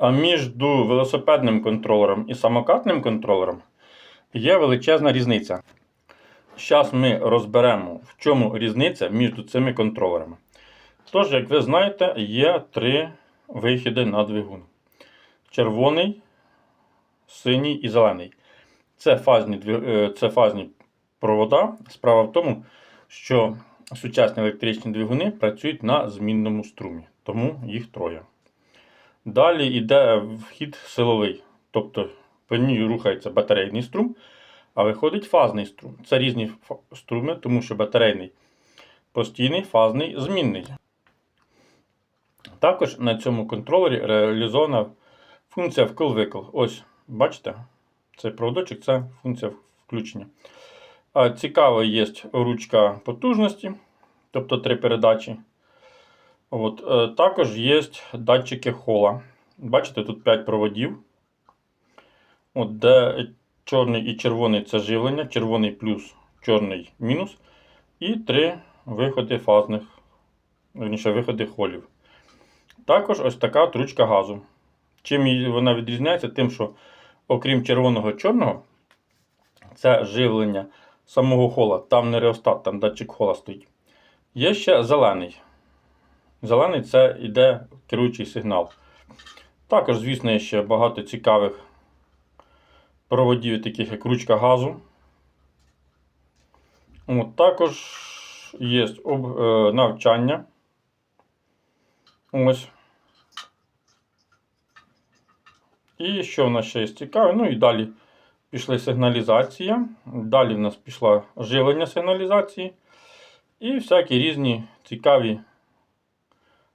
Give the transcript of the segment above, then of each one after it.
А між велосипедним контролером і самокатним контролером є величезна різниця. Зараз ми розберемо, в чому різниця між цими контролерами. Тож, як ви знаєте, є три вихіди на двигун: червоний, синій і зелений. Це фазні, е, це фазні провода. Справа в тому, що сучасні електричні двигуни працюють на змінному струмі, тому їх троє. Далі йде вхід силовий, тобто по ній рухається батарейний струм, а виходить фазний струм. Це різні струми, тому що батарейний постійний, фазний, змінний. Також на цьому контролері реалізована функція вкл-викл. Ось, бачите, цей проводочок це функція включення. А цікаво є ручка потужності, тобто три передачі. От, е, також є датчики хола. Бачите, тут 5 проводів. От, де чорний і червоний це живлення, червоний плюс, чорний мінус. І три виходи фазних, верніше, виходи холів. Також ось така от ручка газу. Чим вона відрізняється? Тим, що окрім червоного чорного, це живлення самого хола. Там не реостат, там датчик хола стоїть. Є ще зелений. Зелений це йде керуючий сигнал. Також, звісно, є ще багато цікавих проводів, таких як ручка газу. От, також є е, навчання. Ось. І що в нас ще є цікаве? Ну і далі пішла сигналізація. Далі в нас пішла живлення сигналізації. І всякі різні цікаві,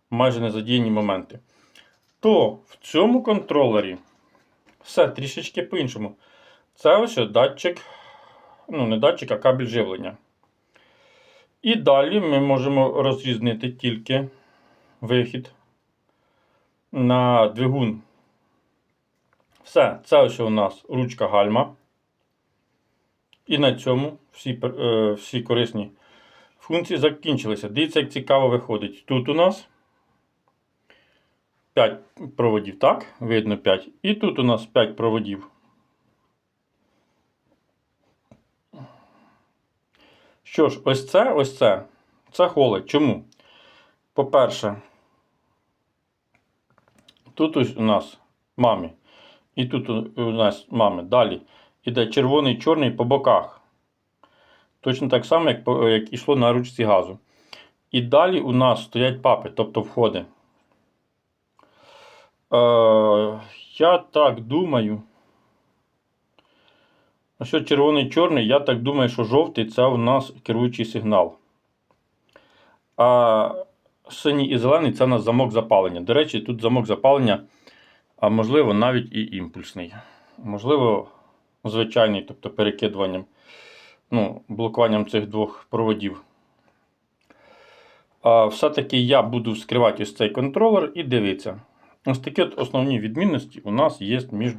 майже незадіяні моменти. То в цьому контролері все трішечки по-іншому. Це ось датчик, ну не датчик, а кабель живлення. І далі ми можемо розрізнити тільки вихід на двигун. Все, це ось у нас ручка гальма. І на цьому всі, е, всі корисні функції закінчилися. Дивіться, як цікаво виходить. Тут у нас 5 проводів, так? Видно 5. І тут у нас 5 проводів. Що ж, ось це, ось це. Це холе. Чому? По-перше, тут ось у нас мамі. І тут у нас мами. Далі іде червоний чорний по боках. Точно так само, як, як ішло на ручці газу. І далі у нас стоять папи, тобто входи. Е, я так думаю. А що червоний чорний, я так думаю, що жовтий це у нас керуючий сигнал. А синій і зелений це у нас замок запалення. До речі, тут замок запалення, а можливо навіть і імпульсний. Можливо, звичайний, тобто перекидуванням, ну, блокуванням цих двох проводів. А все-таки я буду вскривати ось цей контролер і дивитися. Ось такі от основні відмінності у нас є між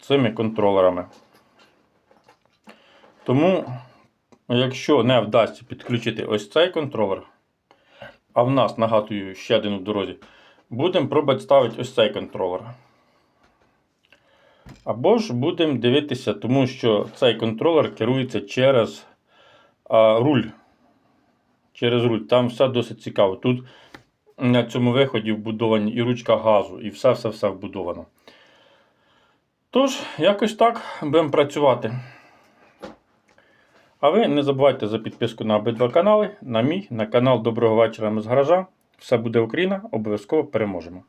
цими контролерами. Тому, якщо не вдасться підключити ось цей контролер, а в нас, нагадую, ще один в дорозі, будемо пробувати ставити ось цей контролер. Або ж будемо дивитися, тому що цей контролер керується через а, руль. Через руль. Там все досить цікаво. Тут на цьому виході вбудовані і ручка газу, і все-все-все вбудовано. Тож, якось так будемо працювати. А ви не забувайте за підписку на обидва канали, на мій, на канал Доброго вечора ми з гаража. Все буде Україна, обов'язково переможемо.